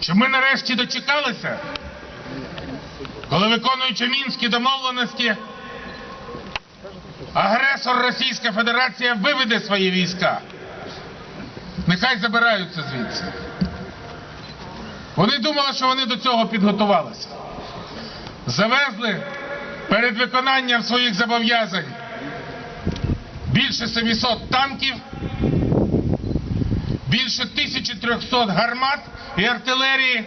Щоб ми нарешті дочекалися, коли виконуючи мінські домовленості, агресор Російська Федерація виведе свої війська. Нехай забираються звідси. Вони думали, що вони до цього підготувалися. Завезли перед виконанням своїх зобов'язань більше 700 танків, більше 1300 гармат і артилерії.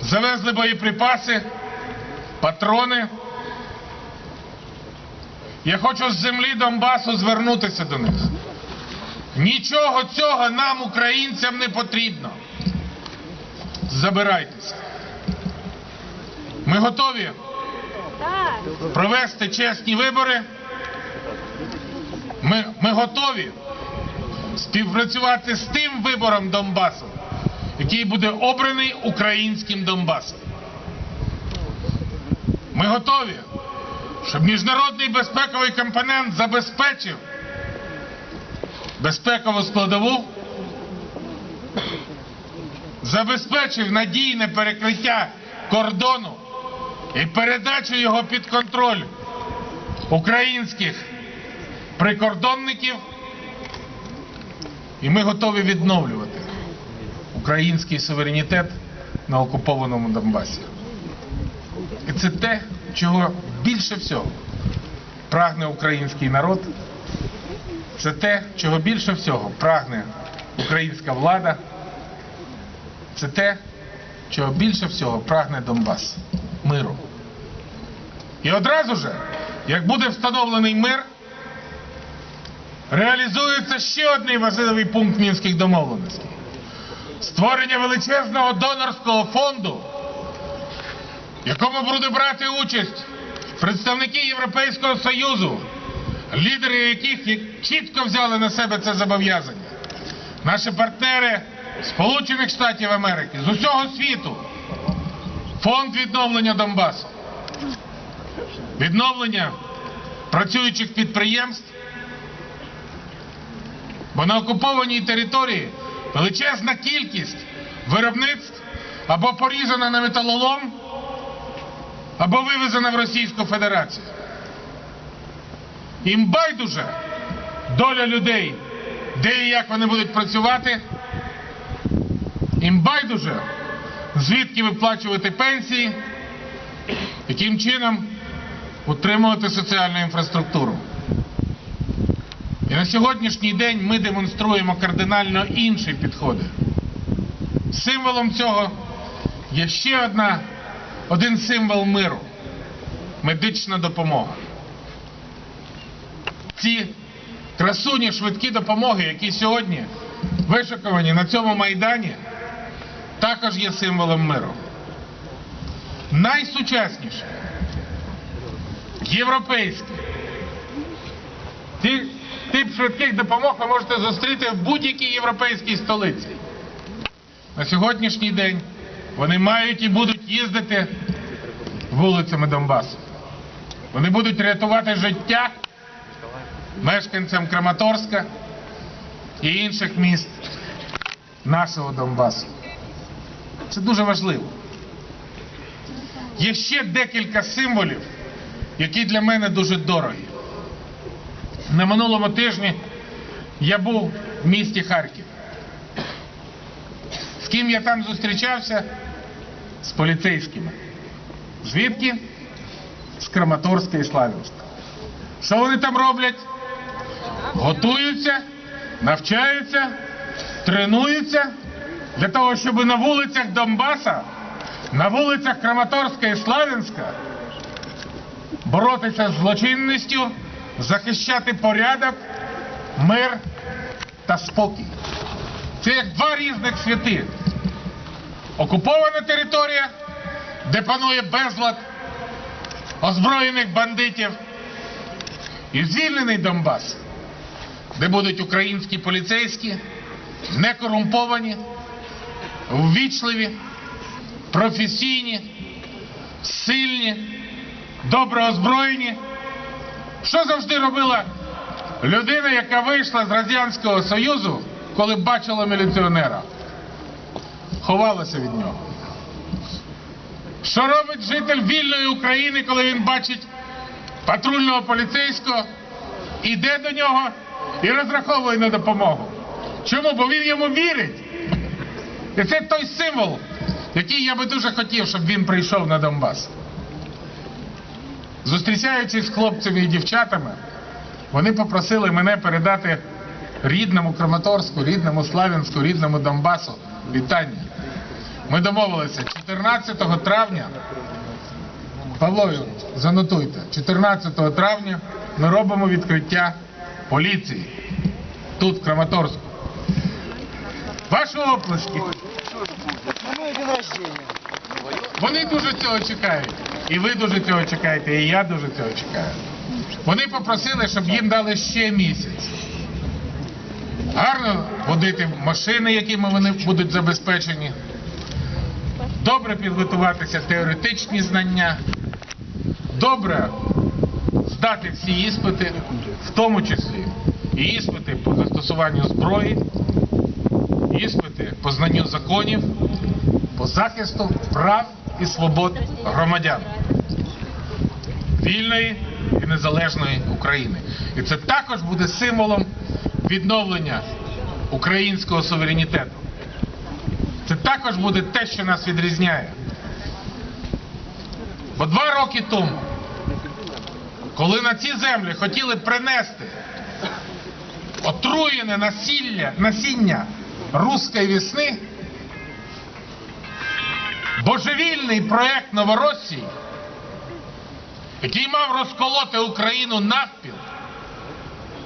Завезли боєприпаси, патрони. Я хочу з землі Донбасу звернутися до них. Нічого цього нам, українцям, не потрібно. Забирайтеся. Ми готові провести чесні вибори. Ми, ми готові співпрацювати з тим вибором Донбасу, який буде обраний українським Донбасом. Ми готові, щоб міжнародний безпековий компонент забезпечив безпекову складову, забезпечив надійне перекриття кордону і передачу його під контроль українських прикордонників. І ми готові відновлювати український суверенітет на окупованому Донбасі. І це те, чого більше всього прагне український народ. Це те, чого більше всього прагне українська влада. Це те, чого більше всього прагне Донбас миру. І одразу же, як буде встановлений мир, реалізується ще один важливий пункт мінських домовленостей. Створення величезного донорського фонду, в якому буде брати участь представники Європейського Союзу, лідери яких чітко взяли на себе це зобов'язання. Наші партнери Сполучених Штатів Америки з усього світу. Фонд відновлення Донбасу. Відновлення працюючих підприємств. Бо на окупованій території величезна кількість виробництв або порізана на металолом, або вивезена в Російську Федерацію. Їм байдуже доля людей, де і як вони будуть працювати. Їм байдуже, звідки виплачувати пенсії, яким чином утримувати соціальну інфраструктуру. І на сьогоднішній день ми демонструємо кардинально інші підходи. Символом цього є ще одна, один символ миру медична допомога. Ці красуні швидкі допомоги, які сьогодні вишиковані на цьому майдані, також є символом миру. Найсучасніше, європейське. Швидких допомог ви можете зустріти в будь-якій європейській столиці. На сьогоднішній день вони мають і будуть їздити вулицями Донбасу. Вони будуть рятувати життя мешканцям Краматорська і інших міст нашого Донбасу. Це дуже важливо. Є ще декілька символів, які для мене дуже дорогі. На минулому тижні я був в місті Харків. З ким я там зустрічався? З поліцейськими. Звідки? З Краматорська і Славянська. Що вони там роблять? Готуються, навчаються, тренуються для того, щоб на вулицях Донбаса, на вулицях Краматорська і Славянська боротися з злочинністю, захищати порядок, мир та спокій. Це як два різних світи. Окупована територія, де панує безлад озброєних бандитів, і звільнений Донбас, де будуть українські поліцейські, не корумповані, ввічливі, професійні, сильні, добре озброєні. Що завжди робила людина, яка вийшла з Радянського Союзу, коли бачила міліціонера? ховалося від нього. Що робить житель вільної України, коли він бачить патрульного поліцейського, іде до нього і розраховує на допомогу? Чому? Бо він йому вірить. І це той символ, який я би дуже хотів, щоб він прийшов на Донбас. Зустрічаючись з хлопцями і дівчатами, вони попросили мене передати рідному Краматорську, рідному Славянську, рідному Донбасу вітання. Ми домовилися 14 травня. Павло занотуйте, 14 травня ми робимо відкриття поліції тут, в Краматорську. Ваші оплески. Вони дуже цього чекають. І ви дуже цього чекаєте, і я дуже цього чекаю. Вони попросили, щоб їм дали ще місяць. Гарно водити машини, якими вони будуть забезпечені. Добре підготуватися теоретичні знання. Добре здати всі іспити, в тому числі і іспити по застосуванню зброї, іспити по знанню законів, по захисту прав і свобод громадян вільної і незалежної України. І це також буде символом відновлення українського суверенітету. Це також буде те, що нас відрізняє. Бо два роки тому, коли на ці землі хотіли принести отруєне насілля, насіння руської весни, божевільний проект Новоросії, який мав розколоти Україну навпіл,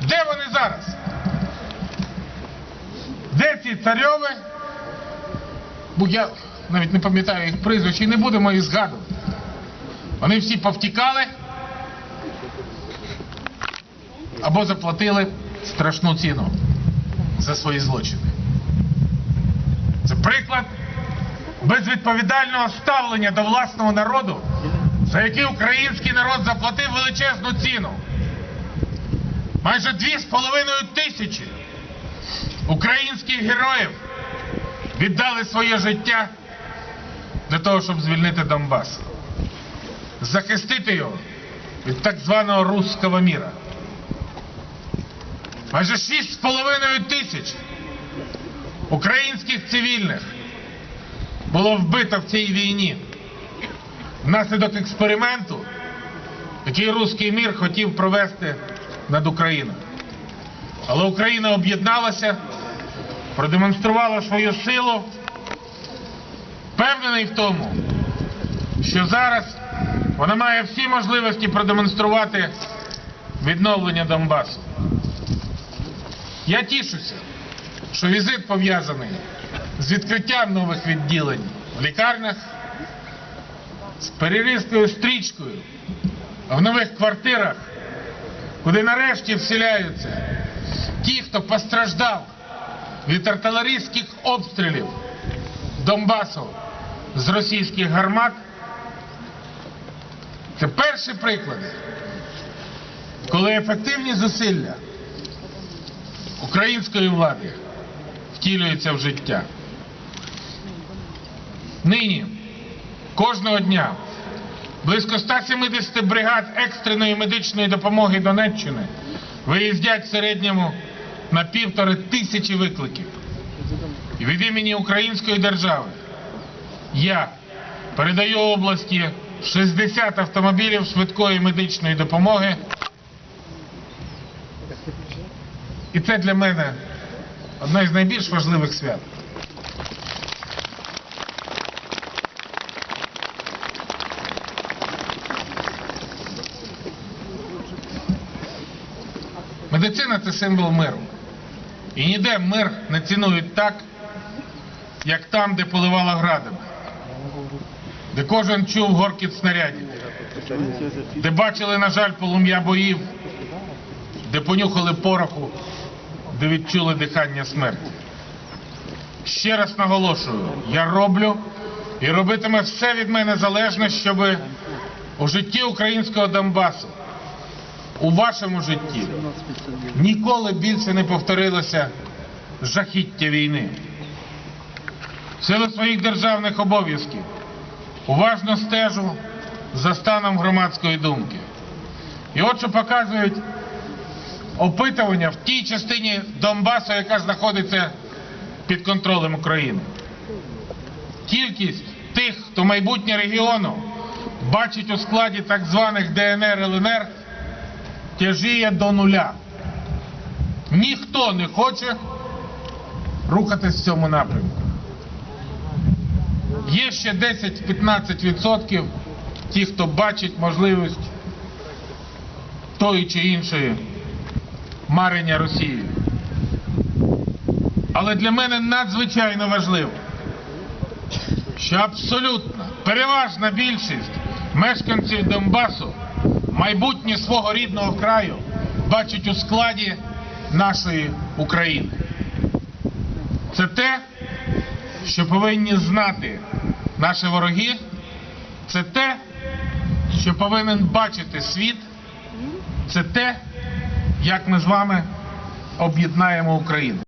де вони зараз? Де ці царьови? Бо я навіть не пам'ятаю їх прізвищ і не будемо їх згадувати. Вони всі повтікали або заплатили страшну ціну за свої злочини. Це приклад безвідповідального ставлення до власного народу, за який український народ заплатив величезну ціну. Майже дві з половиною тисячі українських героїв віддали своє життя для того, щоб звільнити Донбас, захистити його від так званого руського міра. Майже шість з половиною тисяч українських цивільних було вбито в цій війні внаслідок експерименту, який руський мір хотів провести над Україною. Але Україна об'єдналася, продемонструвала свою силу, впевнений в тому, що зараз вона має всі можливості продемонструвати відновлення Донбасу. Я тішуся, що візит пов'язаний з відкриттям нових відділень в лікарнях, з перерізкою стрічкою в нових квартирах, куди нарешті вселяються ті, хто постраждав від артилерійських обстрілів Донбасу з російських гармат. Це перші приклади, коли ефективні зусилля української влади втілюються в життя. Нині кожного дня близько 170 бригад екстреної медичної допомоги Донеччини виїздять в середньому на півтори тисячі викликів. І від імені Української держави я передаю області 60 автомобілів швидкої медичної допомоги. І це для мене одне з найбільш важливих свят. Медицина це символ миру. І ніде мир не цінують так, як там, де поливало градами, де кожен чув горкіт снарядів, де бачили, на жаль, полум'я боїв, де понюхали пороху, де відчули дихання смерті. Ще раз наголошую, я роблю і робитиме все від мене залежне, щоб у житті українського Донбасу, у вашому житті ніколи більше не повторилося жахіття війни. в своїх державних обов'язків уважно стежу за станом громадської думки. І от що показують опитування в тій частині Донбасу, яка знаходиться під контролем України. Кількість тих, хто майбутнє регіону бачить у складі так званих ДНР ЛНР, тяжіє до нуля. Ніхто не хоче рухатись в цьому напрямку. Є ще 10-15% ті, хто бачить можливість тої чи іншої марення Росії. Але для мене надзвичайно важливо, що абсолютно переважна більшість мешканців Донбасу майбутнє свого рідного краю бачить у складі нашої України. Це те, що повинні знати наші вороги, це те, що повинен бачити світ, це те, як ми з вами об'єднаємо Україну.